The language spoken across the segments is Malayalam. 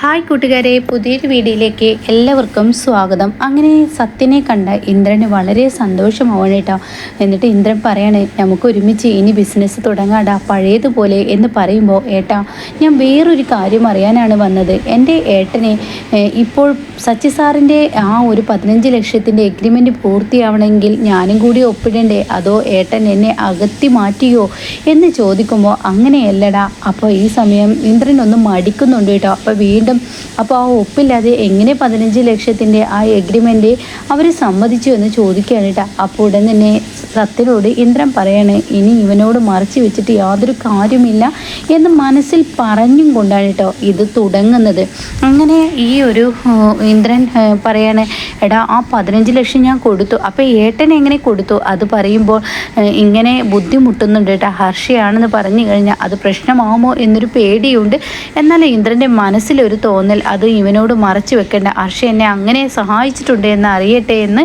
ഹായ് കൂട്ടുകാരെ പുതിയൊരു വീഡിയോയിലേക്ക് എല്ലാവർക്കും സ്വാഗതം. അങ്ങനെ സത്യനെ കണ്ട ഇന്ദ്രന് വളരെ സന്തോഷമാവണം കേട്ടോ. എന്നിട്ട് ഇന്ദ്രൻ പറയാണ് നമുക്ക് ഒരുമിച്ച് ഇനി ബിസിനസ് തുടങ്ങാടാ പഴയതുപോലെ എന്ന് പറയുമ്പോൾ ഏട്ടാ ഞാൻ വേറൊരു കാര്യം അറിയാനാണ് വന്നത്. എന്റെ ഏട്ടനെ ഇപ്പോൾ സച്ചി സാറിന്റെ ആ ഒരു പതിനഞ്ച് ലക്ഷത്തിന്റെ എഗ്രിമെന്റ് പൂർത്തിയാവണമെങ്കിൽ ഞാനും കൂടി ഒപ്പിടണ്ടേ? അതോ ഏട്ടൻ എന്നെ അകത്തി മാറ്റിയോ? എന്ന് ചോദിക്കുമ്പോൾ അങ്ങനെയല്ലടാ. അപ്പോൾ ഈ സമയം ഇന്ദ്രൻ ഒന്ന് മടിക്കുന്നുണ്ട് കേട്ടോ. അപ്പോൾ വീണ്ടും അപ്പോൾ ആ ഒപ്പില്ലാതെ എങ്ങനെ പതിനഞ്ച് ലക്ഷത്തിന്റെ ആ എഗ്രിമെന്റ് അവർ സമ്മതിച്ചു എന്ന് ചോദിക്കുകയാണ് കേട്ടോ അപ്പോൾ ഉടൻ തന്നെ സത്യനോട് ഇന്ദ്രൻ പറയാണ് ഇനി ഇവനോട് മറച്ചു വെച്ചിട്ട് യാതൊരു കാര്യമില്ല എന്ന് മനസ്സിൽ പറഞ്ഞും കൊണ്ടാണ് കേട്ടോ ഇത് തുടങ്ങുന്നത്. അങ്ങനെ ഈ ഒരു ഇന്ദ്രൻ പറയാണ് എടാ ആ പതിനഞ്ച് ലക്ഷം ഞാൻ കൊടുത്തു. അപ്പോൾ ഏട്ടൻ എങ്ങനെ കൊടുത്തു? അത് പറയുമ്പോൾ ഇങ്ങനെ ബുദ്ധിമുട്ടുന്നുണ്ട് കേട്ടോ ഹർഷയാണെന്ന് പറഞ്ഞു കഴിഞ്ഞാൽ അത് പ്രശ്നമാവുമോ എന്നൊരു പേടിയുണ്ട്. എന്നാൽ ഇന്ദ്രന്റെ മനസ്സിലൊരു തോന്നൽ അത് ഇവനോട് മറച്ചു വെക്കേണ്ട. ഹർഷ എന്നെ അങ്ങനെ സഹായിച്ചിട്ടുണ്ട് എന്ന് അറിയട്ടെ എന്ന്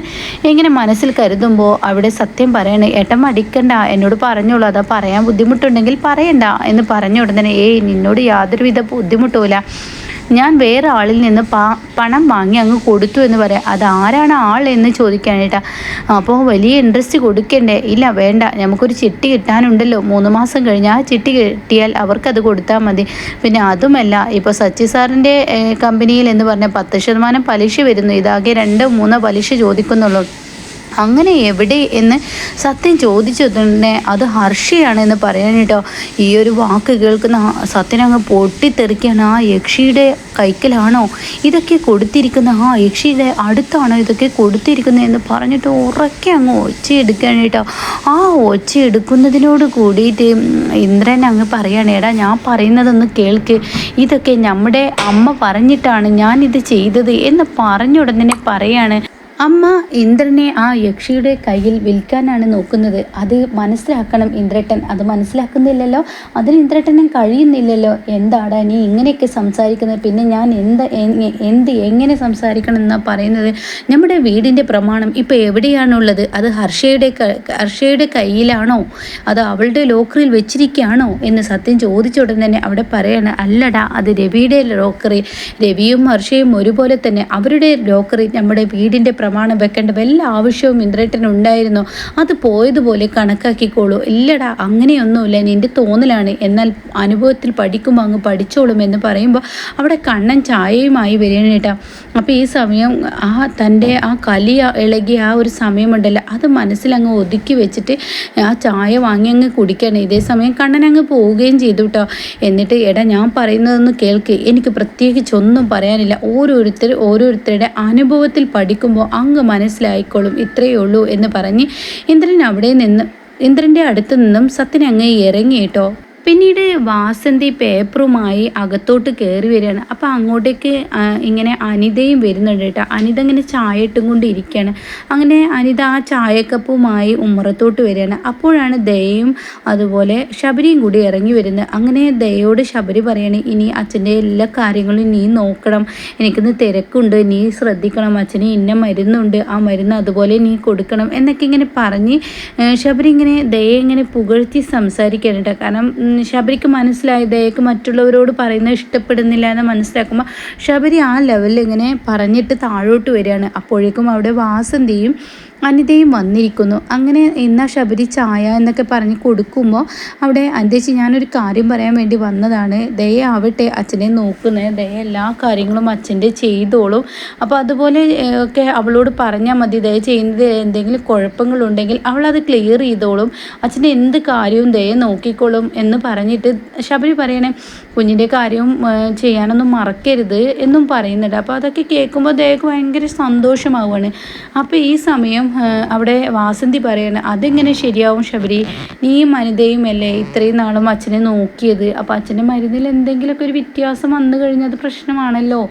ഇങ്ങനെ മനസ്സിൽ കരുതുമ്പോൾ അവിടെ സത്യം പറയണേ ഏട്ടൻ മടിക്കണ്ട എന്നോട് പറഞ്ഞോളൂ. അതാ പറയാൻ ബുദ്ധിമുട്ടുണ്ടെങ്കിൽ പറയണ്ട എന്ന് പറഞ്ഞ ഉടനെ ഏയ് നിന്നോട് യാതൊരുവിധ ബുദ്ധിമുട്ടുമില്ല. ഞാൻ വേറെ ആളിൽ നിന്ന് പണം വാങ്ങി അങ്ങ് കൊടുത്തു എന്ന് പറയാം. അത് ആരാണ് ആൾ എന്ന് ചോദിക്കാനായിട്ടാ അപ്പോൾ വലിയ ഇൻട്രസ്റ്റ് കൊടുക്കണ്ടേ? ഇല്ല വേണ്ട. നമുക്കൊരു ചിട്ടി കിട്ടാനുണ്ടല്ലോ. മൂന്ന് മാസം കഴിഞ്ഞ് ആ ചിട്ടി കിട്ടിയാൽ അവർക്കത് കൊടുത്താൽ മതി. പിന്നെ അതുമല്ല ഇപ്പോൾ സച്ചി സാറിന്റെ കമ്പനിയിൽ എന്ന് പറഞ്ഞാൽ പത്ത് ശതമാനം പലിശ വരുന്നു. ഇതാകെ രണ്ടോ മൂന്നോ പലിശ ചോദിക്കുന്നുള്ളൂ. അങ്ങനെ എവിടെ എന്ന് സത്യം ചോദിച്ചതുടനെ അത് ഹർഷയാണ് എന്ന് പറയാൻ കേട്ടോ. ഈ ഒരു വാക്ക് കേൾക്കുന്ന സത്യൻ അങ്ങ് പൊട്ടിത്തെറിക്കാണ് ആ യക്ഷിയുടെ കൈക്കലാണോ? ഇതൊക്കെ കൊടുത്തിരിക്കുന്ന ആ യക്ഷിയുടെ അടുത്താണോ ഇതൊക്കെ കൊടുത്തിരിക്കുന്നത് എന്ന് പറഞ്ഞിട്ട് ഉറക്കെ അങ്ങ് ഒച്ച എടുക്കുകയാണ് കേട്ടോ. ആ ഒച്ച എടുക്കുന്നതിനോട് കൂടിയിട്ട് ഇന്ദ്രൻ അങ്ങ് പറയാണ് എടാ ഞാൻ പറയുന്നതൊന്ന് കേൾക്ക്. ഇതൊക്കെ നമ്മുടെ അമ്മ പറഞ്ഞിട്ടാണ് ഞാനിത് ചെയ്തത് എന്ന് പറഞ്ഞ ഉടനെ പറയാണ്. അമ്മ ഇന്ദ്രനെ ആ യക്ഷിയുടെ കയ്യിൽ വിൽക്കാനാണ് നോക്കുന്നത്. അത് മനസ്സിലാക്കണം ഇന്ദ്രട്ടൻ. അത് മനസ്സിലാക്കുന്നില്ലല്ലോ? അതിന് ഇന്ദ്രട്ടനും കഴിയുന്നില്ലല്ലോ? എന്താടാ നീ ഇങ്ങനെയൊക്കെ സംസാരിക്കുന്നത്? പിന്നെ ഞാൻ എന്ത് എന്ത് എങ്ങനെ സംസാരിക്കണം എന്നാണ് പറയുന്നത്? നമ്മുടെ വീടിന്റെ പ്രമാണം ഇപ്പോൾ എവിടെയാണുള്ളത്? അത് ഹർഷയുടെ ഹർഷയുടെ കയ്യിലാണോ? അത് അവളുടെ ലോക്കറിൽ വെച്ചിരിക്കുകയാണോ? എന്ന് സത്യം ചോദിച്ച ഉടൻ തന്നെ അവിടെ പറയാണ് അല്ലടാ അത് രവിയുടെ ലോക്കറി. രവിയും ഹർഷയും ഒരുപോലെ തന്നെ അവരുടെ ലോക്കറി നമ്മുടെ വീടിന്റെ പ്രമാണം വെക്കേണ്ട വല്ല ആവശ്യവും ഇന്ദ്രേട്ടന് ഉണ്ടായിരുന്നു. അത് പോയതുപോലെ കണക്കാക്കിക്കോളൂ. ഇല്ലടാ അങ്ങനെയൊന്നുമില്ല. എന്റെ തോന്നലാണ്. എന്നാൽ അനുഭവത്തിൽ പഠിക്കുമ്പോൾ അങ്ങ് പഠിച്ചോളും എന്ന് പറയുമ്പോൾ അവിടെ കണ്ണൻ ചായയുമായി വരികയാണ് കേട്ടോ. അപ്പോൾ ഈ സമയം ആ തന്റെ ആ കലി ഇളകിയ ആ ഒരു സമയമുണ്ടല്ലോ. അത് മനസ്സിലങ്ങ് ഒതുക്കി വെച്ചിട്ട് ആ ചായ വാങ്ങി അങ്ങ് കുടിക്കണം. ഇതേ സമയം കണ്ണൻ അങ്ങ് പോവുകയും ചെയ്തു കേട്ടോ. എന്നിട്ട് എടാ ഞാൻ പറയുന്നതൊന്ന് കേൾക്ക്. എനിക്ക് പ്രത്യേകിച്ച് ഒന്നും പറയാനില്ല. ഓരോരുത്തർ ഓരോരുത്തരുടെ അനുഭവത്തിൽ പഠിക്കുമ്പോൾ അങ്ങ് മനസ്സിലായിക്കോളും ഇത്രയേ ഉള്ളൂ എന്ന് പറഞ്ഞ് ഇന്ദ്രൻ അവിടെ നിന്ന് ഇന്ദ്രന്റെ അടുത്ത് നിന്നും സത്യൻ അങ്ങ് ഇറങ്ങി കേട്ടോ പിന്നീട് വാസന്തി പേപ്പറുമായി അകത്തോട്ട് കയറി വരികയാണ്. അപ്പോൾ അങ്ങോട്ടേക്ക് ഇങ്ങനെ അനിതയും വരുന്നുണ്ട് കേട്ടോ. അനിത ഇങ്ങനെ ചായ ഇട്ടും കൊണ്ട് ഇരിക്കുകയാണ്. അങ്ങനെ അനിത ആ ചായക്കപ്പുമായി ഉമ്മറത്തോട്ട് വരികയാണ്. അപ്പോഴാണ് ദയയും അതുപോലെ ശബരിയും കൂടി ഇറങ്ങി വരുന്നത്. അങ്ങനെ ദയോട് ശബരി പറയാണ് ഇനി അച്ഛന്റെ എല്ലാ കാര്യങ്ങളും നീ നോക്കണം. എനിക്കിന്ന് തിരക്കുണ്ട്. നീ ശ്രദ്ധിക്കണം. അച്ഛന് ഇന്ന മരുന്നുണ്ട്. ആ മരുന്ന് അതുപോലെ നീ കൊടുക്കണം. എന്നൊക്കെ ഇങ്ങനെ പറഞ്ഞ് ശബരി ഇങ്ങനെ ദയെ ഇങ്ങനെ പുകഴ്ത്തി സംസാരിക്കാനുണ്ട് കാരണം ശബരിക്ക് മനസ്സിലായി ദയക്ക് മറ്റുള്ളവരോട് പറയുന്നത് ഇഷ്ടപ്പെടുന്നില്ല എന്ന് മനസ്സിലാക്കുമ്പോൾ ശബരി ആ ലെവലിൽ ഇങ്ങനെ പറഞ്ഞിട്ട് താഴോട്ട് വരികയാണ്. അപ്പോഴേക്കും അവിടെ വാസന്തിയും അനിതയും വന്നിരിക്കുന്നു. അങ്ങനെ എന്നാ ശബരി ചായ എന്നൊക്കെ പറഞ്ഞ് കൊടുക്കുമ്പോൾ അവിടെ അന്തേച്ചി ഞാനൊരു കാര്യം പറയാൻ വേണ്ടി വന്നതാണ്. ദയ ആവട്ടെ അച്ഛനെ നോക്കുന്നത് ദയ എല്ലാ കാര്യങ്ങളും അച്ഛന്റെ ചെയ്തോളും. അപ്പോൾ അതുപോലെ ഒക്കെ അവളോട് പറഞ്ഞാൽ മതി. ദയ ചെയ്യുന്നത് എന്തെങ്കിലും കുഴപ്പങ്ങളുണ്ടെങ്കിൽ അവളത് ക്ലിയർ ചെയ്തോളും. അച്ഛന്റെ എന്ത് കാര്യവും ദയ നോക്കിക്കോളും എന്ന് പറഞ്ഞിട്ട് ശബരി പറയണേ കുഞ്ഞിന്റെ കാര്യവും ചെയ്യാനൊന്നും മറക്കരുത് എന്നും പറയുന്നുണ്ട്. അപ്പോൾ അതൊക്കെ കേൾക്കുമ്പോൾ ദയക്ക് ഭയങ്കര സന്തോഷമാവുകയാണ്. അപ്പോൾ ഈ സമയം അവിടെ വാസന്തി പറയാണ് അതെങ്ങനെ ശരിയാവും ശബരി? നീ അനിതയും അല്ലേ? ഇത്രയും നാളും അച്ഛനെ നോക്കിയത്. അപ്പോൾ അച്ഛന്റെ മരുന്നിൽ എന്തെങ്കിലുമൊക്കെ ഒരു വ്യത്യാസം വന്നു കഴിഞ്ഞാൽ അത് പ്രശ്നമാണല്ലോ.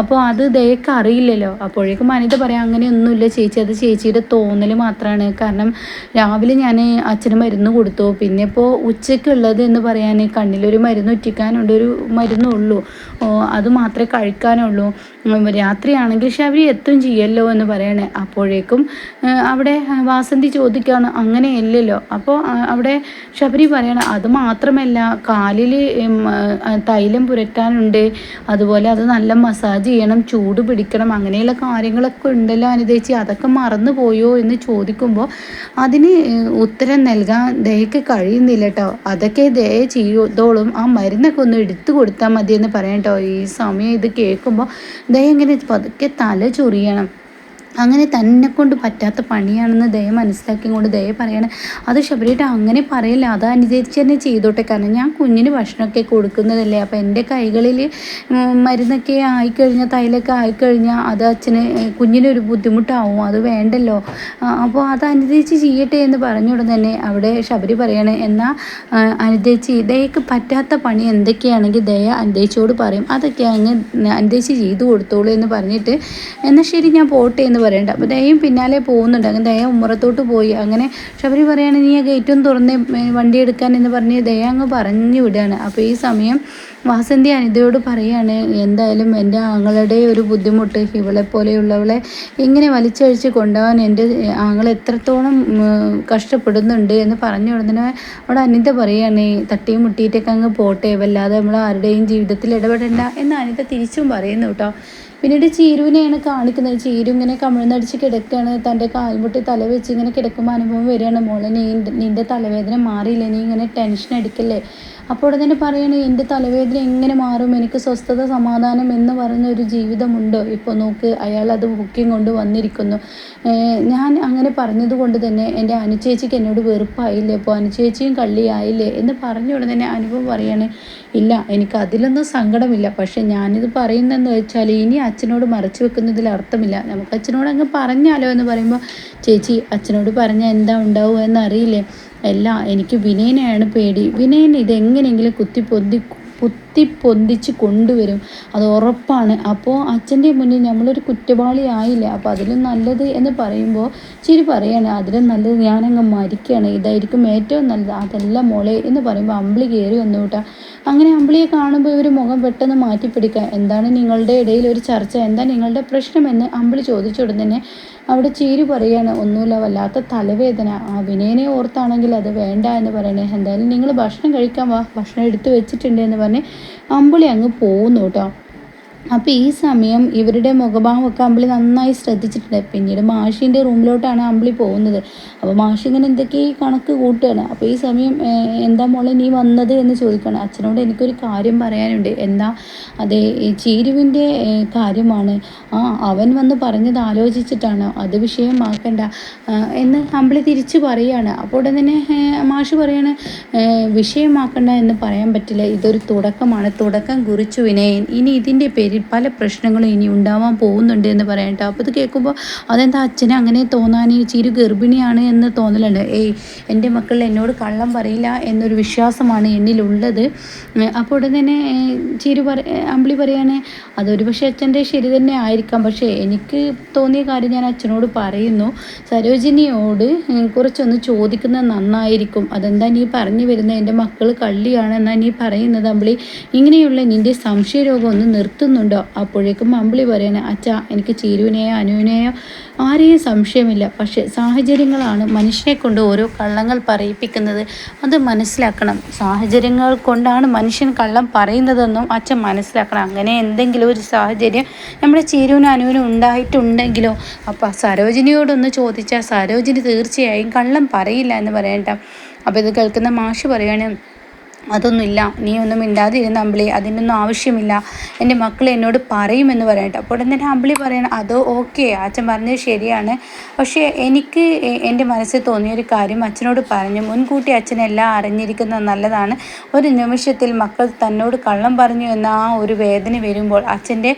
അപ്പോൾ അത് ദയക്ക് അറിയില്ലല്ലോ. അപ്പോഴേക്കും മനിത പറയാം അങ്ങനെയൊന്നുമില്ല ചേച്ചി അത് ചേച്ചിയുടെ തോന്നൽ മാത്രമാണ് കാരണം രാവിലെ ഞാൻ അച്ഛന് മരുന്ന് കൊടുത്തു. പിന്നെ ഇപ്പോൾ ഉച്ചയ്ക്കുള്ളത് എന്ന് പറയാൻ കണ്ണിലൊരു മരുന്ന് ഉറ്റിക്കാനുണ്ട് ഒരു മരുന്നുള്ളൂ. അത് മാത്രമേ കഴിക്കാനുള്ളൂ. രാത്രിയാണെങ്കിൽ ശബരി എത്തും ചെയ്യല്ലോ എന്ന് പറയണേ. അപ്പോഴേക്കും അവിടെ വാസന്തി ചോദിക്കുകയാണ് അങ്ങനെയല്ലല്ലോ. അപ്പോൾ അവിടെ ശബരി പറയണം അത് മാത്രമല്ല കാലിൽ തൈലം പുരട്ടാനുണ്ട്. അതുപോലെ അത് നല്ല മസാജ് ചെയ്യണം ചൂട് പിടിക്കണം അങ്ങനെയുള്ള കാര്യങ്ങളൊക്കെ ഉണ്ടല്ലോ അനുദേച്ചി. അതൊക്കെ മറന്നു പോയോ? എന്ന് ചോദിക്കുമ്പോൾ അതിന് ഉത്തരം നൽകാൻ ദയക്ക് കഴിയുന്നില്ല കേട്ടോ അതൊക്കെ ദയ ചെയ്തോളും. ആ മരുന്നൊക്കെ ഒന്ന് എടുത്തു കൊടുത്താൽ എന്ന് പറയാം കേട്ടോ ഈ സമയം ഇത് കേൾക്കുമ്പോൾ ദയ ഇങ്ങനെ പതുക്കെ തല ചൊറിയണം. അങ്ങനെ തന്നെ കൊണ്ട് പറ്റാത്ത പണിയാണെന്ന് ദയ മനസ്സിലാക്കി കൊണ്ട് ദയ പറയണം. അത് ശബരിയേട്ട അങ്ങനെ പറയില്ല. അത് അനുസരിച്ച് തന്നെ ചെയ്തോട്ടെ. കാരണം ഞാൻ കുഞ്ഞിന് ഭക്ഷണമൊക്കെ കൊടുക്കുന്നതല്ലേ. അപ്പോൾ എന്റെ കൈകളിൽ മരുന്നൊക്കെ ആയിക്കഴിഞ്ഞാൽ തൈലൊക്കെ ആയിക്കഴിഞ്ഞാൽ അത് അച്ഛന് കുഞ്ഞിനൊരു ബുദ്ധിമുട്ടാവും. അത് വേണ്ടല്ലോ. അപ്പോൾ അത് അനുസരിച്ച് ചെയ്യട്ടെ എന്ന് പറഞ്ഞുകൊണ്ട് തന്നെ അവിടെ ശബരി പറയണേ. എന്നാൽ അനുദേച്ചി ദയക്ക് പറ്റാത്ത പണി എന്തൊക്കെയാണെങ്കിൽ ദയ അനുദേശിച്ചോട് പറയും. അതൊക്കെ അങ്ങ് അനുദേച്ചി ചെയ്തു കൊടുത്തോളൂ എന്ന് പറഞ്ഞിട്ട് എന്നാൽ ശരി ഞാൻ പോട്ടെ എന്ന് പറയണ്ട അപ്പോൾ ദയം പിന്നാലെ പോകുന്നുണ്ട്. അങ്ങനെ ദയ ഉമ്മറത്തോട്ട് പോയി. അങ്ങനെ ശബരി പറയാണ് നീ ആ ഗേറ്റും തുറന്ന് വണ്ടി എടുക്കാൻ എന്ന് പറഞ്ഞ് ദയ അങ്ങ് പറഞ്ഞു വിടുകയാണ് അപ്പോൾ ഈ സമയം വാസന്തി അനിതയോട് പറയാണ് എന്തായാലും എന്റെ ആങ്ങളുടെ ഒരു ബുദ്ധിമുട്ട് ഇവളെ പോലെയുള്ളവളെ ഇങ്ങനെ വലിച്ചഴിച്ച് കൊണ്ടുപോകാൻ എന്റെ ആങ്ങൾ എത്രത്തോളം കഷ്ടപ്പെടുന്നുണ്ട് എന്ന് പറഞ്ഞു ഉടനെ അവിടെ അനിത പറയാണ് തട്ടിയും മുട്ടിയിട്ടൊക്കെ അങ്ങ് പോട്ടെ. വല്ലാതെ നമ്മൾ ആരുടെയും ജീവിതത്തിൽ ഇടപെടേണ്ട എന്ന് അനിത തിരിച്ചും പറയുന്നു കേട്ടോ. പിന്നീട് ചീരുവിനെയാണ് കാണിക്കുന്നത്. ചീരു ഇങ്ങനെ കമിഴ്ന്നടിച്ച് കിടക്കുകയാണ് തന്റെ കാൽമുട്ടി തല വെച്ച് ഇങ്ങനെ കിടക്കുമ്പോൾ അനുഭവം വരികയാണ്. മോളെ നീ നിന്റെ തലവേദന മാറിയില്ല? നീ ഇങ്ങനെ ടെൻഷൻ അടിക്കല്ലേ? അപ്പോൾ തന്നെ പറയണേ എന്റെ തലവേദന എങ്ങനെ മാറും? എനിക്ക് സ്വസ്ഥത സമാധാനം എന്ന് പറഞ്ഞ ഒരു ജീവിതമുണ്ട്? ഇപ്പോൾ നോക്ക് അയാൾ അത് ബുക്കിംഗ് കൊണ്ട് വന്നിരിക്കുന്നു. ഞാൻ അങ്ങനെ പറഞ്ഞതുകൊണ്ട് തന്നെ എന്റെ അനുചേച്ചിക്ക് എന്നോട് വെറുപ്പായില്ലേ? ഇപ്പോൾ അനുചേച്ചിയും കള്ളിയായില്ലേ? എന്ന് പറഞ്ഞ ഉടനെ അനുഭവം പറയണേ ഇല്ല എനിക്ക് അതിലൊന്നും സങ്കടമില്ല. പക്ഷെ ഞാനിത് പറയുന്നതെന്ന് വെച്ചാൽ ഇനി അച്ഛനോട് മറച്ചു വെക്കുന്നതിൽ അർത്ഥമില്ല. നമുക്ക് അച്ഛനോട് അങ്ങ് പറഞ്ഞാലോ എന്ന് പറയുമ്പോൾ ചേച്ചി അച്ഛനോട് പറഞ്ഞാൽ എന്താ ഉണ്ടാവുക എന്നറിയില്ലേ? അല്ല എനിക്ക് വിനയനെയാണ് പേടി. വിനയൻ ഇതെങ്ങനെയെങ്കിലും കുത്തി പൊന്തി കുത്തി പൊന്തിച്ച് കൊണ്ടുവരും. അത് ഉറപ്പാണ്. അപ്പോൾ അച്ഛന്റെ മുന്നിൽ നമ്മളൊരു കുറ്റവാളി ആയില്ല? അപ്പോൾ അതിലും നല്ലത് എന്ന് പറയുമ്പോൾ ചിരി പറയാണ്. അതിലും നല്ലത് ഞാനങ്ങ് മരിക്കുകയാണ്. ഇതായിരിക്കും ഏറ്റവും നല്ലത്. അതല്ല മോളെ എന്ന് പറയുമ്പോൾ അമ്പിളി കയറി വന്നു കേട്ടോ. അങ്ങനെ അമ്പിളിയെ കാണുമ്പോൾ ഇവർ മുഖം പെട്ടെന്ന് മാറ്റിപ്പിടിക്കുക. എന്താണ് നിങ്ങളുടെ ഇടയിൽ ഒരു ചർച്ച? എന്താ നിങ്ങളുടെ പ്രശ്നമെന്ന് അമ്പിളി ചോദിച്ചുടൻ തന്നെ അവിടെ ചീരി പറയാണ്. ഒന്നുമില്ല. വല്ലാത്ത തലവേദന. ആ വിനയനെ ഓർത്താണെങ്കിൽ അത് വേണ്ട എന്ന് പറയണേ. എന്തായാലും നിങ്ങൾ ഭക്ഷണം കഴിക്കാൻ വാ. ഭക്ഷണം എടുത്തു വെച്ചിട്ടുണ്ട് എന്ന് പറഞ്ഞ് അമ്പിളി അങ്ങ് പോകുന്നു കേട്ടോ. അപ്പോൾ ഈ സമയം ഇവരുടെ മുഖഭാവമൊക്കെ അമ്പിളി നന്നായി ശ്രദ്ധിച്ചിട്ടുണ്ട്. പിന്നീട് മാഷിന്റെ റൂമിലോട്ടാണ് അമ്പിളി പോകുന്നത്. അപ്പോൾ മാഷി ഇങ്ങനെ എന്തൊക്കെ കണക്ക് കൂട്ടുകയാണ്? അപ്പോൾ ഈ സമയം എന്താ മോളെ നീ വന്നത് എന്ന് ചോദിക്കണം അച്ഛനോട് എനിക്കൊരു കാര്യം പറയാനുണ്ട്. എന്താ? അതെ ചീരുവിന്റെ കാര്യമാണ്. ആ അവൻ വന്ന് പറഞ്ഞത് ആലോചിച്ചിട്ടാണ്. അത് വിഷയമാക്കണ്ട എന്ന് അമ്പിളി തിരിച്ചു പറയുകയാണ്. അപ്പോൾ ഉടൻ തന്നെ മാഷ് പറയാണ് വിഷയമാക്കണ്ട എന്ന് പറയാൻ പറ്റില്ല. ഇതൊരു തുടക്കമാണ്. തുടക്കം കുറിച്ചു വിനയൻ. ഇനി ഇതിന്റെ പേരിൽ പല പ്രശ്നങ്ങളും ഇനി ഉണ്ടാവാൻ പോകുന്നുണ്ട് എന്ന് പറയട്ടെ. അപ്പോൾ ഇത് കേൾക്കുമ്പോൾ അതെന്താ അച്ഛനെ അങ്ങനെ തോന്നാൻ ചിരു ഗർഭിണിയാണ് എന്ന് തോന്നലുണ്ട്. ഏയ് എന്റെ മക്കൾ എന്നോട് കള്ളം പറയില്ല എന്നൊരു വിശ്വാസമാണ് എന്നിലുള്ളത്. അപ്പോൾ ഉടൻ തന്നെ ചിരു പറ അമ്പിളി പറയാണ് അതൊരു പക്ഷേ അച്ഛന്റെ ശരി തന്നെ ആയിരിക്കാം. പക്ഷേ എനിക്ക് തോന്നിയ കാര്യം ഞാൻ അച്ഛനോട് പറയുന്നു. സരോജിനിയോട് കുറച്ചൊന്ന് ചോദിക്കുന്നത് നന്നായിരിക്കും. അതെന്താ നീ പറഞ്ഞു വരുന്നത് എന്റെ മക്കൾ കള്ളിയാണ് എന്നാൽ നീ പറയുന്നത് അമ്പിളി. ഇങ്ങനെയുള്ള നിന്റെ സംശയരോഗം ഒന്ന് നിർത്തുന്നു ഉണ്ടോ? അപ്പോഴേക്കും അമ്പിളി പറയണേ അച്ഛാ എനിക്ക് ചീരുവിനെയോ അനുവിനെയോ ആരെയും സംശയമില്ല. പക്ഷെ സാഹചര്യങ്ങളാണ് മനുഷ്യനെ കൊണ്ട് ഓരോ കള്ളങ്ങൾ പറയിപ്പിക്കുന്നത്. അത് മനസ്സിലാക്കണം. സാഹചര്യങ്ങൾ കൊണ്ടാണ് മനുഷ്യൻ കള്ളം പറയുന്നതെന്നും അച്ഛൻ മനസ്സിലാക്കണം. അങ്ങനെ എന്തെങ്കിലും ഒരു സാഹചര്യം നമ്മുടെ ചീരുവിനും അനുവിനും ഉണ്ടായിട്ടുണ്ടെങ്കിലോ? അപ്പം സരോജിനിയോടൊന്ന് ചോദിച്ചാൽ സരോജിനി തീർച്ചയായും കള്ളം പറയില്ല എന്ന് പറയണ്ട അപ്പോൾ ഇത് കേൾക്കുന്ന മാഷ് പറയുകയാണ് അതൊന്നുമില്ല. നീ ഒന്നും മിണ്ടാതിരുന്ന അമ്പിളി അതിനൊന്നും ആവശ്യമില്ല. എന്റെ മക്കൾ എന്നോട് പറയുമെന്ന് പറയട്ടെ. അപ്പോൾ ഉടൻ തന്നെ അമ്പിളി പറയണം? അത് ഓക്കെ അച്ഛൻ പറഞ്ഞത് ശരിയാണ്. പക്ഷേ എനിക്ക് എന്റെ മനസ്സിൽ തോന്നിയൊരു കാര്യം അച്ഛനോട് പറഞ്ഞു. മുൻകൂട്ടി അച്ഛനെല്ലാം അറിഞ്ഞിരിക്കുന്നത് നല്ലതാണ്. ഒരു നിമിഷത്തിൽ മക്കൾ തന്നോട് കള്ളം പറഞ്ഞു എന്ന ആ ഒരു വേദന വരുമ്പോൾ അച്ഛന്റെ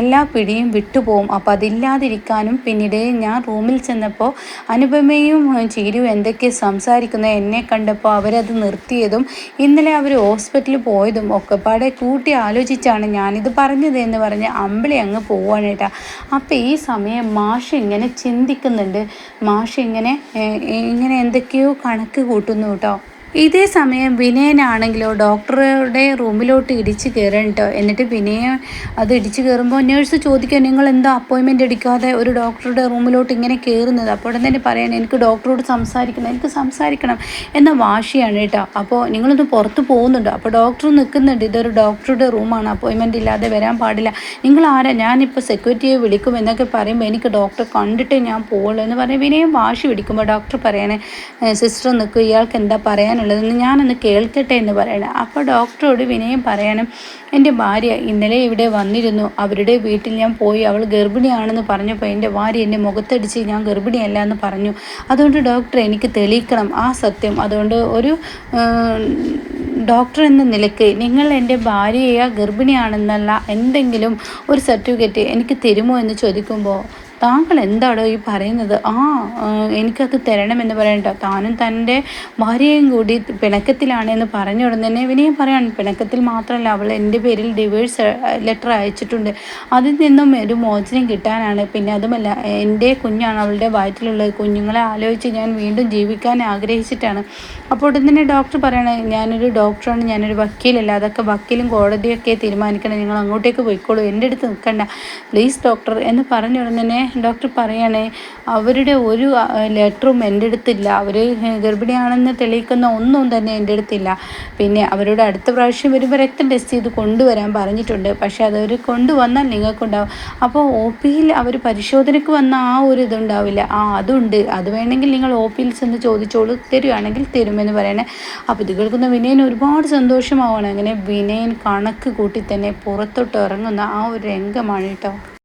എല്ലാ പിടിയും വിട്ടുപോകും അപ്പോൾ അതില്ലാതിരിക്കാനും പിന്നീട് ഞാൻ റൂമിൽ ചെന്നപ്പോൾ അനുപമയും ചീരും എന്തൊക്കെ സംസാരിക്കുന്നത് എന്നെ കണ്ടപ്പോൾ അവരത് നിർത്തിയതും ഇന്നലെ അവർ ഹോസ്പിറ്റലിൽ പോയതും ഒക്കെപ്പാടെ കൂട്ടി ആലോചിച്ചാണ് ഞാനിത് പറഞ്ഞത് എന്ന് പറഞ്ഞ് അമ്പിളി അങ്ങ് പോവാണ് കേട്ടോ. അപ്പോൾ ഈ സമയം മാഷ് ഇങ്ങനെ ചിന്തിക്കുന്നുണ്ട്. മാഷ് ഇങ്ങനെ ഇങ്ങനെ എന്തൊക്കെയോ കണക്ക് കൂട്ടുന്നു കേട്ടോ. ഇതേ സമയം വിനയനാണെങ്കിലോ ഡോക്ടറുടെ റൂമിലോട്ട് ഇടിച്ച് കയറണ്ടോ എന്നിട്ട് വിനയൻ അത് ഇടിച്ച് കയറുമ്പോൾ നേഴ്സ് ചോദിക്കുക നിങ്ങൾ എന്താ അപ്പോയിൻമെന്റ് എടുക്കാതെ ഒരു ഡോക്ടറുടെ റൂമിലോട്ട് ഇങ്ങനെ കയറുന്നത്? അപ്പോൾ തന്നെ പറയാൻ എനിക്ക് ഡോക്ടറോട് സംസാരിക്കണം എനിക്ക് സംസാരിക്കണം എന്ന വാശിയാണ് കേട്ടോ. അപ്പോൾ നിങ്ങളൊന്ന് പുറത്ത് പോകുന്നുണ്ടോ? അപ്പോൾ ഡോക്ടർ നിൽക്കുന്നുണ്ട്. ഇതൊരു ഡോക്ടറുടെ റൂമാണ്. അപ്പോയിൻമെന്റ് ഇല്ലാതെ വരാൻ പാടില്ല. നിങ്ങൾ ആരാ? ഞാനിപ്പോൾ സെക്യൂരിറ്റിയെ വിളിക്കും എന്നൊക്കെ പറയുമ്പോൾ എനിക്ക് ഡോക്ടറെ കണ്ടിട്ട് ഞാൻ പോകുള്ളൂ എന്ന് പറയും വിനയം വാശി പിടിക്കുമ്പോൾ ഡോക്ടർ പറയണേ സിസ്റ്റർ നിൽക്കും ഇയാൾക്ക് എന്താ പറയാൻ പറയാനുള്ളതെന്ന് ഞാനൊന്ന് കേൾക്കട്ടെ എന്ന് പറയണം. അപ്പോൾ ഡോക്ടറോട് വിനയം പറയണം എന്റെ ഭാര്യ ഇന്നലെ ഇവിടെ വന്നിരുന്നു. അവരുടെ വീട്ടിൽ ഞാൻ പോയി. അവൾ ഗർഭിണിയാണെന്ന് പറഞ്ഞപ്പോൾ എന്റെ ഭാര്യ എന്റെ മുഖത്തടിച്ച് ഞാൻ ഗർഭിണിയല്ല എന്ന് പറഞ്ഞു. അതുകൊണ്ട് ഡോക്ടർ എനിക്ക് തെളിയിക്കണം. ആ സത്യം. അതുകൊണ്ട് ഒരു ഡോക്ടർ എന്ന നിലയ്ക്ക് നിങ്ങൾ എന്റെ ഭാര്യയെ ഗർഭിണിയാണെന്നല്ല എന്തെങ്കിലും ഒരു സർട്ടിഫിക്കറ്റ് എനിക്ക് തരുമോ എന്ന് ചോദിക്കുമ്പോൾ താങ്കൾ എന്താണോ ഈ പറയുന്നത്? ആ എനിക്കത് തരണമെന്ന് പറയണ്ട താനും തന്റെ ഭാര്യയും കൂടി പിണക്കത്തിലാണെന്ന് പറഞ്ഞ ഉടൻ തന്നെ വിനയം പറയാണ്. പിണക്കത്തിൽ മാത്രമല്ല അവൾ എന്റെ പേരിൽ ഡിവേഴ്സ് ലെറ്റർ അയച്ചിട്ടുണ്ട്. അതിൽ നിന്നും ഒരു മോചനം കിട്ടാനാണ്. പിന്നെ അതുമല്ല എന്റെ കുഞ്ഞാണ് അവളുടെ വയറ്റിലുള്ളത്. കുഞ്ഞുങ്ങളെ ആലോചിച്ച് ഞാൻ വീണ്ടും ജീവിക്കാൻ ആഗ്രഹിച്ചിട്ടാണ്. അപ്പോൾ തന്നെ ഡോക്ടർ പറയണേ ഞാനൊരു ഡോക്ടറാണ് ഞാനൊരു വക്കീലല്ല. അതൊക്കെ വക്കീലും കോടതിയൊക്കെ തീരുമാനിക്കണം. നിങ്ങൾ അങ്ങോട്ടേക്ക് പോയിക്കോളൂ. എന്റെ അടുത്ത് നിൽക്കണ്ട. പ്ലീസ് ഡോക്ടർ എന്ന് പറഞ്ഞ തന്നെ ഡോക്ടർ പറയണേ അവരുടെ ഒരു ലെറ്ററും എന്റെ അടുത്തില്ല. അവർ ഗർഭിണിയാണെന്ന് തെളിയിക്കുന്ന ഒന്നും തന്നെ എന്റെ അടുത്തില്ല. പിന്നെ അവരോട് അടുത്ത പ്രാവശ്യം വരുമ്പോൾ രക്തം ടെസ്റ്റ് ചെയ്ത് കൊണ്ടുവരാൻ പറഞ്ഞിട്ടുണ്ട്. പക്ഷേ അതവർ കൊണ്ടുവന്നാൽ നിങ്ങൾക്കുണ്ടാവും. അപ്പോൾ ഒ പിയിൽ അവർ പരിശോധനയ്ക്ക് വന്ന ആ ഒരു ഇതുണ്ടാവില്ല. ആ അതുണ്ട്. അത് വേണമെങ്കിൽ നിങ്ങൾ ഒ പിയിൽ ചെന്ന് ചോദിച്ചോളൂ. തരുവാണെങ്കിൽ തരുമെന്ന് പറയണേ. അപ്പോൾ ഇത് കേൾക്കുന്ന വിനയൻ ഒരുപാട് സന്തോഷമാവണം അങ്ങനെ വിനയൻ കണക്ക് കൂട്ടി തന്നെ പുറത്തോട്ട് ഇറങ്ങുന്ന ആ ഒരു രംഗമാണ് കേട്ടോ.